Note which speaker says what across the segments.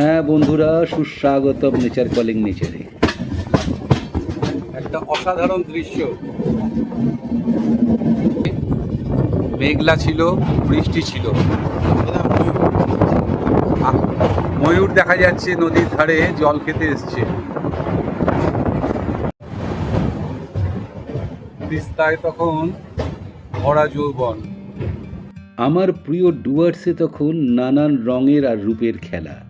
Speaker 1: হ্যাঁ বন্ধুরা সুস্বাগতম নেচার কলিং নেচারে
Speaker 2: একটা অসাধারণ দৃশ্য। মেঘলা ছিল বৃষ্টি ছিল। ময়ূর দেখা যাচ্ছে নদীর ধারে জল খেতে এসছে। তিস্তায় তখন ভরা যৌবন।
Speaker 1: আমার প্রিয় ডুয়ার্সে তখন নানান রঙের আর রূপের খেলা।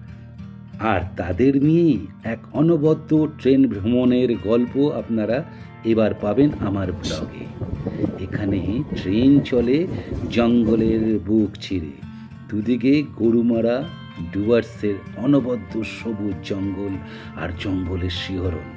Speaker 1: আর তাদের নিয়েই এক অনবদ্য ট্রেন ভ্রমণের গল্প আপনারা এবার পাবেন আমার ব্লগে। এখানে ট্রেন চলে জঙ্গলের বুক ছিঁড়ে দুদিকে গরুমারা, ডুয়ার্সের অনবদ্য সবুজ জঙ্গল আর জঙ্গলের শিহরণ।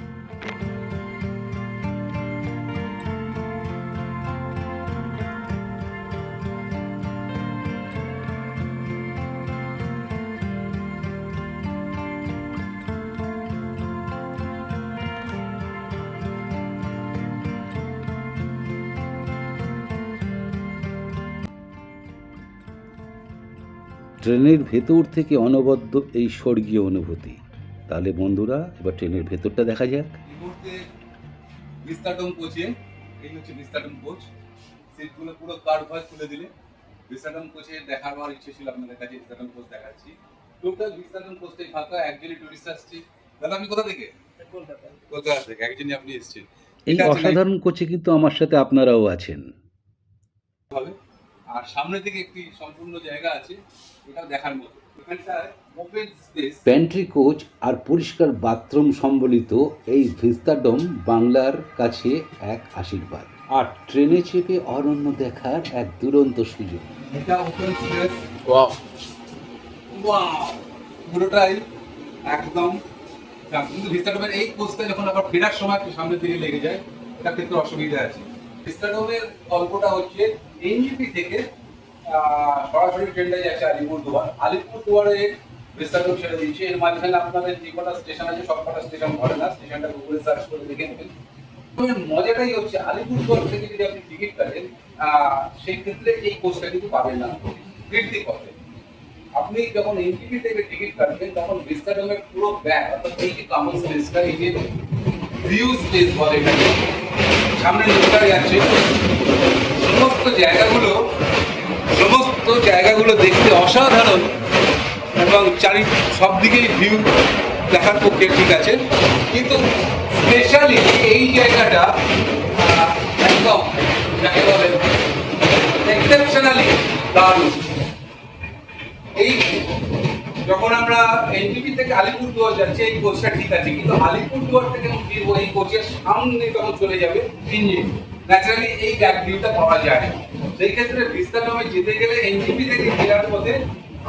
Speaker 1: ট্রেনের ভেতর থেকে অনবদ্য এই স্বর্গীয় অনুভূতি। তাহলে বন্ধুরা এবার ট্রেনের ভেতরটা দেখা যাক।
Speaker 2: কোচে এই হচ্ছে বিস্তাটম কোচ। সিটগুলো পুরো কার্ভ হয় তুলে দিলে। বিস্তাটম কোচে ইচ্ছে ছিল আপনাদের কাছে বিস্তাটম কোচ দেখাচ্ছি। টোটাল বিস্তাটম কোচটাই ফাঁকা একজনই টুরিস্ট আসছে। দাদা আপনি কোথা থেকে? কলকাতা। থেকে একজনই আপনি এসেছেন।
Speaker 1: এই অসাধারণ কোচে কিন্তু আমার সাথে আপনারাও আছেন।
Speaker 2: হবে। আর সামনে থেকে একটি সম্পূর্ণ জায়গা আছে। এটা দেখার মতো।
Speaker 1: প্যান্ট্রি কোচ আর পরিষ্কার বাথরুম সম্বলিত এই ভিস্তাডম বাংলার কাছে এক আশীর্বাদ। আর ট্রেনে চেপে অরণ্য দেখার এক দুরন্ত সুযোগ।
Speaker 2: এটা ওপেন স্পেস ওয়াও ওয়াও পুরোটাই একদম কিন্তু ভিস্তাডোমের এই কোচটা যখন আবার ফেরার সময় একটু সামনের দিকে লেগে যায় এটা কিন্তু অসুবিধা আছে। ভিস্তাডোমের গল্পটা হচ্ছে এনজিপি থেকে সরাসরি ট্রেনটা যাচ্ছে আলিপুরদুয়ার আলিপুরদুয়ারে ভিস্তাডোম ছেড়ে দিচ্ছে। এর মাঝখানে আপনাদের যে কটা স্টেশন আছে, সব কটা স্টেশন ধরে না। স্টেশনটা গুগলে সার্চ করে দেখে নেবেন। মজাটাই হচ্ছে আলিপুরদুয়ার থেকে যদি আপনি টিকিট কাটেন সেই ক্ষেত্রে এই কোচটা কিন্তু পাবেন না। ফিরতি পথে। আপনি যখন এনটিপি থেকে টিকিট কাটবেন, তখন বিস্তারমের পুরো ব্যাগ অর্থাৎ এই যে কমন স্পেসটা এই যে ভিউ স্পেস বলে এটাকে, সামনে লোকটা যাচ্ছে সমস্ত জায়গাগুলো সমস্ত জায়গাগুলো দেখতে অসাধারণ এবং চারি সব দিকেই ভিউ দেখার পক্ষে ঠিক আছে। কিন্তু স্পেশালি এই জায়গাটা একদম, যাকে বলে এক্সেপশনালি দারুণ। এই যখন আমরা এনটিপি থেকে আলিপুরদুয়ার যাচ্ছি, এই কোচটা ঠিক আছে, কিন্তু আলিপুরদুয়ার থেকে ফিরবো এই কোচের সামনে যখন চলে যাবে ইঞ্জিন ন্যাচারালি এই ব্যাক ভিউটা পাওয়া যায় সেই ক্ষেত্রে বিস্তারনামে যেতে গেলে এনটিপি থেকে ফেরার পথে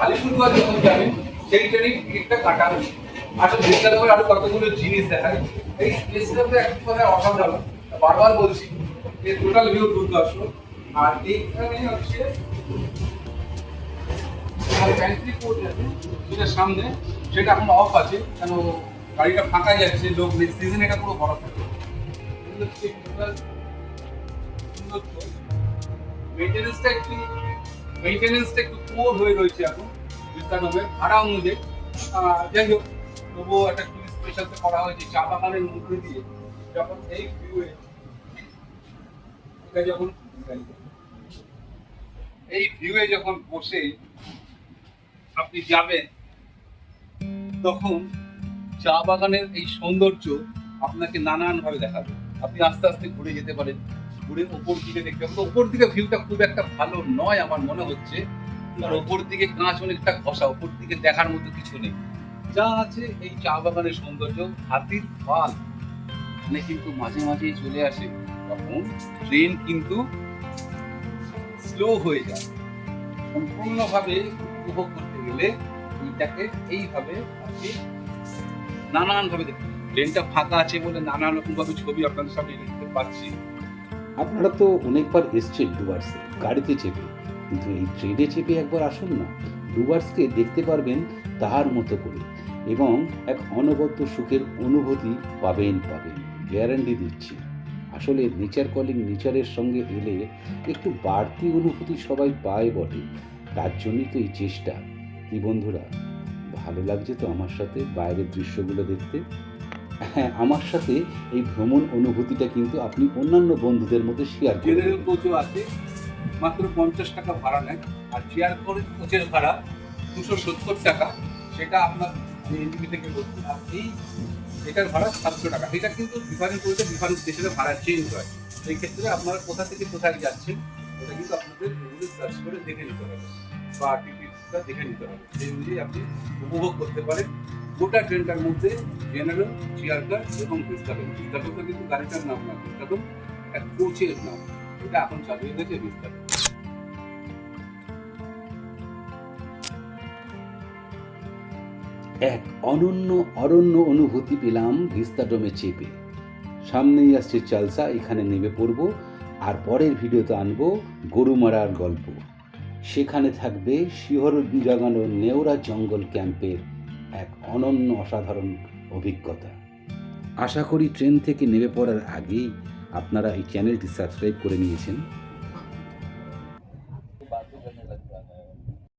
Speaker 2: আলিপুরদুয়ার যখন যাবেন সেই ট্রেনের টিকিটটা কাটা আসলে বিস্তারনামের আরও কতগুলো জিনিস দেখায় এই স্পেসটা তো এক কথায় অসাধারণ। বারবার বলছি এই টোটাল ভিউ দুর্দর্শ আর এইখানে হচ্ছে যেটা সামনে, সেটা এখন অফ আছে, কেন গাড়িটা ফাঁকা যাচ্ছে, লোক সিজন এটা পুরো বড় থাকে। একটু একটু হয়ে রয়েছে এখন ভাড়া অনুযায়ী। যাই হোক, তবুও একটা টুরিস্ট স্পেশালতে করা হয়েছে, চা বাগানের মধ্যে দিয়ে। যখন এই ভিউয়ে এটা যখন এই ভিউয়ে যখন বসে আপনি যাবেন, তখন চা বাগানের এই সৌন্দর্য আপনাকে নানান ভাবে দেখাবে। আপনি আস্তে আস্তে ঘুরে যেতে পারেন। ঘুরে ওপর দিকে দেখতে পাবেন ওপর দিকে ভিউটা খুব একটা ভালো নয় আমার মনে হচ্ছে। আর ওপর দিকে কাঁচ অনেকটা ঘষা ওপর দিকে দেখার মতো কিছু নেই। যা আছে এই চা বাগানের সৌন্দর্য হাতির পাল মানে কিন্তু মাঝে মাঝেই চলে আসে তখন ট্রেন কিন্তু স্লো হয়ে যায়। সম্পূর্ণভাবে উপভোগ করতে গেলে এইটাকে এইভাবে আপনি নানান ভাবে দেখতে ট্রেনটা ফাঁকা আছে বলে নানান রকমভাবে ছবি আপনাদের সামনে দেখতে পাচ্ছি।
Speaker 1: আপনারা তো অনেকবার এসছেন ডুয়ার্সে গাড়িতে চেপে। কিন্তু এই ট্রেনে চেপে একবার আসুন না ডুয়ার্সকে দেখতে পারবেন তার মতো করে এবং এক অনবদ্য সুখের অনুভূতি পাবেন পাবেন, গ্যারান্টি দিচ্ছি। আসলে নেচার কলিং নেচারের সঙ্গে এলে একটু বাড়তি অনুভূতি সবাই পায় বটে, তার জন্যই তো এই চেষ্টা। কি বন্ধুরা, ভালো লাগছে তো আমার সাথে বাইরের দৃশ্যগুলো দেখতে? হ্যাঁ আমার সাথে এই ভ্রমণ অনুভূতিটা কিন্তু আপনি অন্যান্য বন্ধুদের মধ্যে শেয়ার
Speaker 2: জেনারেল কোচও আছে। মাত্র পঞ্চাশ টাকা ভাড়া নেয়। আর চেয়ার করে কোচের ভাড়া দুশো সত্তর টাকা। সেটা আপনার এনজিপি থেকে বলছি আর এই এটার ভাড়া সাতশো টাকা। এটা কিন্তু ডিফারেন্ট করতে ডিফারেন্ট স্টেশনে ভাড়া চেঞ্জ হয়। সেই ক্ষেত্রে আপনারা কোথা থেকে কোথায় যাচ্ছেন ওটা কিন্তু আপনাদের গুগলে সার্চ করে দেখে নিতে হবে। বা টিকিটটা দেখে নিতে হবে। সেই অনুযায়ী আপনি উপভোগ করতে পারেন। গোটা ট্রেনটার মধ্যে জেনারেল, চেয়ার কার এবং ভিস্তাডম ভিস্তাডমটা কিন্তু গাড়িটার নাম না ভিস্তাডম এক কোচের নাম। এটা এখন চালু হয়ে গেছে ভিস্তাডম
Speaker 1: এক অনন্য, অরণ্য অনুভূতি পেলাম ভিস্তাডোমে চেপে। সামনেই আসছে চালসা, এখানে নেমে পড়ব, আর পরের ভিডিওতে আনব গরুমারার গল্প। সেখানে থাকবে শিহরণ জাগানো নেওরা জঙ্গল ক্যাম্পের এক অনন্য অসাধারণ অভিজ্ঞতা। আশা করি ট্রেন থেকে নেমে পড়ার আগেই আপনারা এই চ্যানেলটি সাবস্ক্রাইব করে নিয়েছেন।